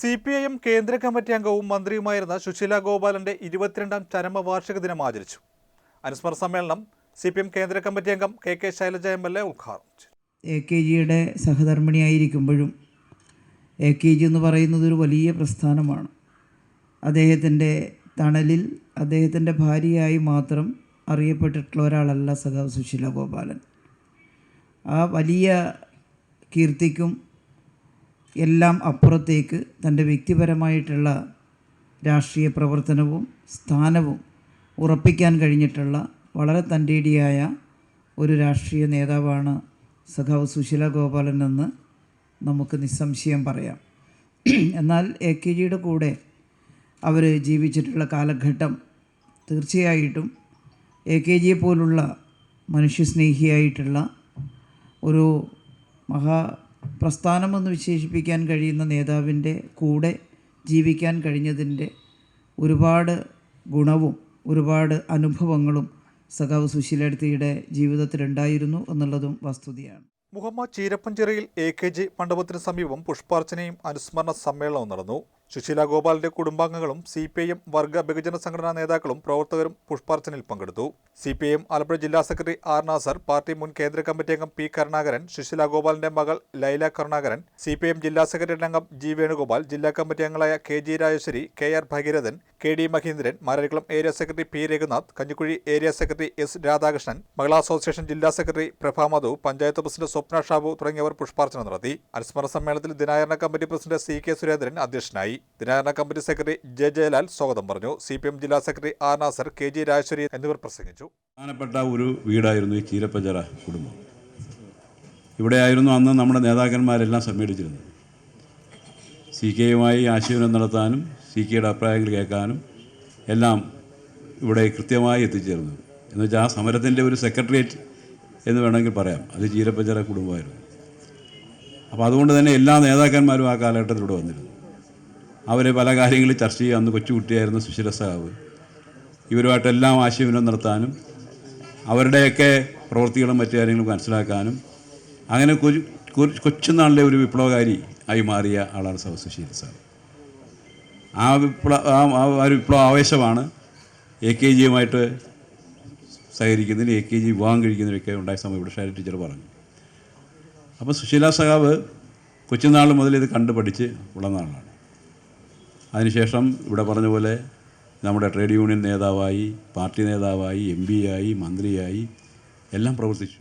C P I M കേന്ദ്ര committee അംഗവും മന്ത്രിയുമായിരുന്ന സുശീല ഗോപാലന്റെ ഇരുപത്തിരണ്ടാം ചരമവാർഷിക ദിനം ആചരിച്ചു. അനുസ്മരണ സമ്മേളനം സി പി എം കേന്ദ്ര കമ്മിറ്റി അംഗം K K Shailaja M L A ഉദ്ഘാടനം ചെയ്തു. എ കെ ജിയുടെ സഹധർമ്മിണിയായിരിക്കുമ്പോഴും എ കെ ജി എന്ന് പറയുന്നത് ഒരു വലിയ പ്രസ്ഥാനമാണ്. അദ്ദേഹത്തിന്റെ തണലിൽ അദ്ദേഹത്തിന്റെ ഭാര്യയായി മാത്രം അറിയപ്പെട്ടിട്ടുള്ള ഒരാളല്ല സഖാവ് സുശീല ഗോപാലൻ. ആ വലിയ കീർത്തിക്കും എല്ലാം അപ്പുറത്തേക്ക് തന്റെ വ്യക്തിപരമായിട്ടുള്ള രാഷ്ട്രീയ പ്രവർത്തനവും സ്ഥാനവും ഉറപ്പിക്കാൻ കഴിഞ്ഞിട്ടുള്ള വളരെ തന്റെടിയായ ഒരു രാഷ്ട്രീയ നേതാവാണ് സഖാവ് സുശീല ഗോപാലൻ എന്ന് നമുക്ക് നിസ്സംശയം പറയാം. എന്നാൽ എ കെ ജിയുടെ കൂടെ അവർ ജീവിച്ചിട്ടുള്ള കാലഘട്ടം തീർച്ചയായിട്ടും എ കെ ജിയെ പോലുള്ള മനുഷ്യസ്നേഹിയായിട്ടുള്ള ഒരു മഹാ പ്രസ്ഥാനമെന്ന് വിശേഷിപ്പിക്കാൻ കഴിയുന്ന നേതാവിന്റെ കൂടെ ജീവിക്കാൻ കഴിഞ്ഞതിന്റെ ഒരുപാട് ഗുണവും ഒരുപാട് അനുഭവങ്ങളും സഖാവ് സുശീലടുത്തിയുടെ ജീവിതത്തിലുണ്ടായിരുന്നു എന്നുള്ളതും വസ്തുതയാണ്. മുഹമ്മദ് ചീരപ്പഞ്ചിറയിൽ എ കെ ജി മണ്ഡപത്തിന് സമീപം പുഷ്പാർച്ചനയും അനുസ്മരണ സമ്മേളനവും നടന്നു. സുശീല ഗോപാലിന്റെ കുടുംബാംഗങ്ങളും സി പി ഐ എം വർഗ ബഹുജന സംഘടനാ നേതാക്കളും പ്രവർത്തകരും പുഷ്പാർച്ചനയിൽ പങ്കെടുത്തു. C P I M Alappuzha ജില്ലാ സെക്രട്ടറി ആർ നാസർ പാർട്ടി മുൻ കേന്ദ്ര കമ്മിറ്റി അംഗം പി കരുണാകരൻ സുശീല ഗോപാലിന്റെ മകൾ Laila Karunakaran C P I M ജില്ലാ സെക്രട്ടറി അംഗം ജി വേണുഗോപാൽ ജില്ലാ കമ്മിറ്റി അംഗങ്ങളായ K G Rajeshwari K R Bhagirathan K D Mahindran Mararikulam area secretary P Raghunath Kanjikuzhi area secretary S Radhakrishnan Mahila association ജില്ലാ secretary Prabha Madhu panchayat president Swapna Shabu തുടങ്ങിയവർ പുഷ്പാർച്ചന നടത്തി. അനുസ്മരണ സമ്മേളനത്തിൽ ദിനാചരണ committee president C K Surendran അധ്യക്ഷനായി. ദിനാചരണ കമ്മിറ്റി സെക്രട്ടറി ജെ ജയലാൽ സ്വാഗതം പറഞ്ഞു. സി ജില്ലാ secretary R Nasar K G Rajeshwari എന്നിവർ പ്രസംഗിച്ചു. പ്രധാനപ്പെട്ട ഒരു വീടായിരുന്നു ഈ ചീരപ്പഞ്ചറ കുടുംബം. ഇവിടെയായിരുന്നു അന്ന് നമ്മുടെ നേതാക്കന്മാരെല്ലാം സമ്മേളിച്ചിരുന്നത്. സി കെയുമായി ആശയവിനം നടത്താനും സി കെയുടെ അഭിപ്രായങ്ങൾ കേൾക്കാനും എല്ലാം ഇവിടെ കൃത്യമായി എത്തിച്ചേർന്നു. എന്നുവെച്ചാൽ ആ സമരത്തിന്റെ ഒരു സെക്രട്ടേറിയറ്റ് എന്ന് വേണമെങ്കിൽ പറയാം. അത് ചീരപ്പഞ്ചറ കുടുംബമായിരുന്നു. അപ്പോൾ അതുകൊണ്ട് തന്നെ എല്ലാ നേതാക്കന്മാരും ആ കാലഘട്ടത്തിലൂടെ വന്നിരുന്നു. അവരെ പല കാര്യങ്ങളും ചർച്ച ചെയ്യുക അന്ന് കൊച്ചുകുട്ടിയായിരുന്ന സുശീല സാവ് ഇവരുമായിട്ടെല്ലാം ആശയവിനിമയം നടത്താനും അവരുടെയൊക്കെ പ്രവൃത്തികളും മറ്റു കാര്യങ്ങളും മനസ്സിലാക്കാനും അങ്ങനെ കൊച്ചു കൊച്ചുനാളിലെ ഒരു വിപ്ലവകാരി ആയി മാറിയ ആളാണ് സുശീല സാർ. ആ വിപ്ലവ ആ ഒരു വിപ്ലവ ആവേശമാണ് എ കെ ജിയുമായിട്ട് സഹകരിക്കുന്നതിന് എ കെ ജി വിവാഹം കഴിക്കുന്നതിനൊക്കെ ഉണ്ടായ സമയം ഇവിടെ ഷാരി ടീച്ചർ പറഞ്ഞു. അപ്പോൾ സുശീല സഖാവ് കൊച്ചുനാൾ മുതൽ ഇത് കണ്ട് പഠിച്ച് വളർന്ന ആളാണ് അതിനുശേഷം ഇവിടെ പറഞ്ഞ പോലെ നമ്മുടെ ട്രേഡ് യൂണിയൻ നേതാവായി പാർട്ടി നേതാവായി എം ആയി മന്ത്രിയായി എല്ലാം പ്രവർത്തിച്ചു.